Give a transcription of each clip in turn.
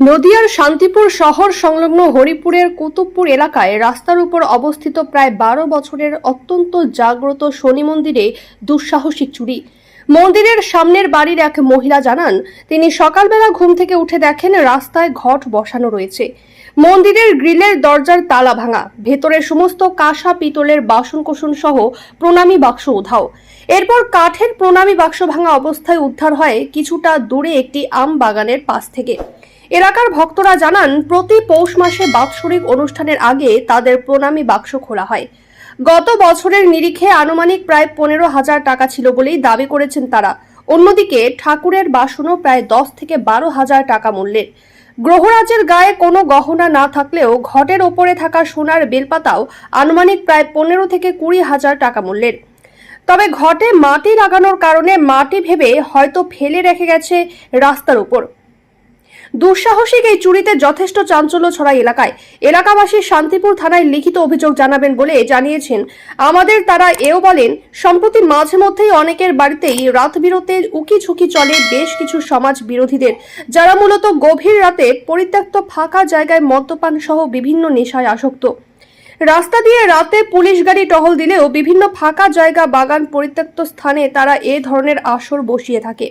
নদিয়ার শান্তিপুর শহর সংলগ্ন হরিপুরের কুতুবপুর এলাকায় রাস্তার উপর অবস্থিত প্রায় বারো বছরের অত্যন্ত জাগ্রত শনি মন্দিরে দুঃসাহসিক চুরি। মন্দিরের সামনের বাড়ির এক মহিলা জানান, তিনি সকালবেলা ঘুম থেকে উঠে দেখেন রাস্তায় ঘট বসানো রয়েছে। মন্দিরের গ্রিলের দরজার তালা ভাঙা, ভেতরে সমস্ত কাঁসা পিতলের বাসনকোসন সহ প্রণামী বাক্স উধাও। এরপর কাঠের প্রণামী বাক্স ভাঙা অবস্থায় উদ্ধার হয় কিছুটা দূরে একটি আম বাগানের পাশ থেকে। এলাকার ভক্তরা জানান, প্রতি পৌষ মাসে বাৎসরিক অনুষ্ঠানের আগে তাদের প্রণামী বাক্স খোলা হয়। গত বছরের নিরিখে আনুমানিক প্রায় পনেরো হাজার টাকা ছিল বলেই দাবি করেছেন তারা। অন্যদিকে ঠাকুরের বাসনও প্রায় দশ থেকে বারো হাজার টাকা মূল্যের। গ্রহরাজের গায়ে কোনো গহনা না থাকলেও ঘটের ওপরে থাকা সোনার বেলপাতাও আনুমানিক প্রায় পনেরো থেকে কুড়ি হাজার টাকা মূল্যের। তবে ঘটে মাটি লাগানোর কারণে মাটি ভেবে হয়তো ফেলে রেখে গেছে রাস্তার উপর। দুঃসাহসিক এই চুরিতে যথেষ্ট চাঞ্চল্য ছড়ায় এলাকায়। এলাকাবাসী শান্তিপুর থানায় লিখিত অভিযোগ জানাবেন বলে জানিয়েছেন। আমাদের তারা এও বলেন, সম্প্রতি মাঝে মধ্যেই অনেকের বাড়িতেই রাত বিরতে উকি ঝুঁকি চলে বেশ কিছু সমাজ বিরোধীদের, যারা মূলত গভীর রাতে পরিত্যক্ত ফাঁকা জায়গায় মদ্যপান সহ বিভিন্ন নেশায় আসক্ত। রাস্তা দিয়ে রাতে পুলিশ গাড়ি টহল দিলেও বিভিন্ন ফাঁকা জায়গা বাগান পরিত্যক্ত স্থানে তারা এ ধরনের আসর বসিয়ে থাকে।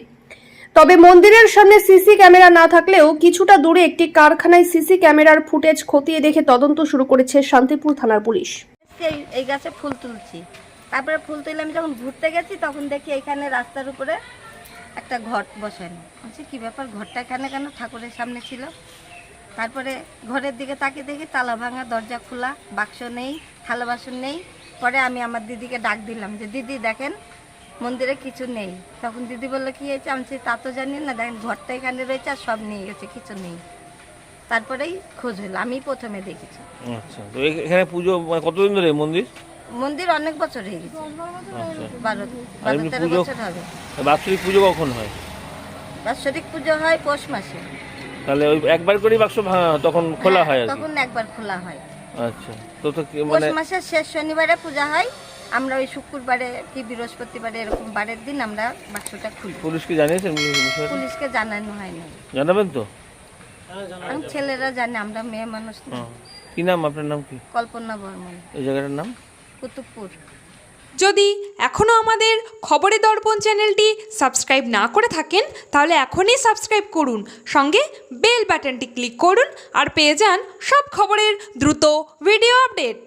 তবে মন্দিরের সামনে সিসি ক্যামেরা না থাকলেও কিছুটা দূরে একটি কারখানায় সিসি ক্যামেরার ফুটেজ খতিয়ে দেখে তদন্ত শুরু করেছে শান্তিপুর থানার পুলিশ। এই গাছে ফুল তুলছি। তারপরে ফুল তুলে আমি যখন ঘুরতে গেছি তখন দেখি এখানে রাস্তার উপরে একটা ঘট বসানো। বলছি, কী ব্যাপার? ঘরটা এখানে কেন ঠাকুরের সামনে ছিল? তারপরে ঘরের দিকে তাকিয়ে দেখি তালা ভাঙা, দরজা খোলা, বাক্স নেই, থালা বাসন নেই। পরে আমি আমার দিদিকে ডাক দিলাম যে, দিদি দেখেন মন্দিরে কিছু নেই। তখন দিদি বলল কি হয়েছে? আমি তা তো জানি না। দেখেন ঘরটা এখানে রয়েছে আর সব নিয়ে গেছে কিছু নেই। তারপরেই খোঁজ হলো। আমি প্রথমে দেখেছি। আচ্ছা তো এখানে পুজো মানে কতদিন ধরে মন্দির? মন্দির অনেক বছর হয়ে গেছে। আচ্ছা। বারো বারো তেরো পুজো? বছর হবে। বাৎসরিক পুজো কখন হয়? বাৎসরিক পুজো হয় পৌষ মাসে। তাহলে ওই একবার করেই বাক্স তখন খোলা হয় হ্যাঁ, তখন একবার খোলা হয়। আচ্ছা তো তো কি পৌষ মানে মাসের শেষ শনিবারে পূজা হয়। আমরা ওই শুক্রবারে কি বৃহস্পতিবারে এরকম বারের দিন আমরা বাক্সটা খুলি। পুলিশকে জানিয়েছেন পুলিশকে জানানো হয়নি। জানাবেন তো? ছেলেরা জানে আমরা মেয়ে মানুষ। কি নাম আপনার নাম কি? কল্পনা বর্মন। এই জায়গাটার নাম? কুতুবপুর। যদি এখনও আমাদের খবরে দর্পণ চ্যানেলটি সাবস্ক্রাইব না করে থাকেন তাহলে এখনই সাবস্ক্রাইব করুন। সঙ্গে বেল বাটনটি ক্লিক করুন আর পেয়ে যান সব খবরের দ্রুত ভিডিও আপডেট।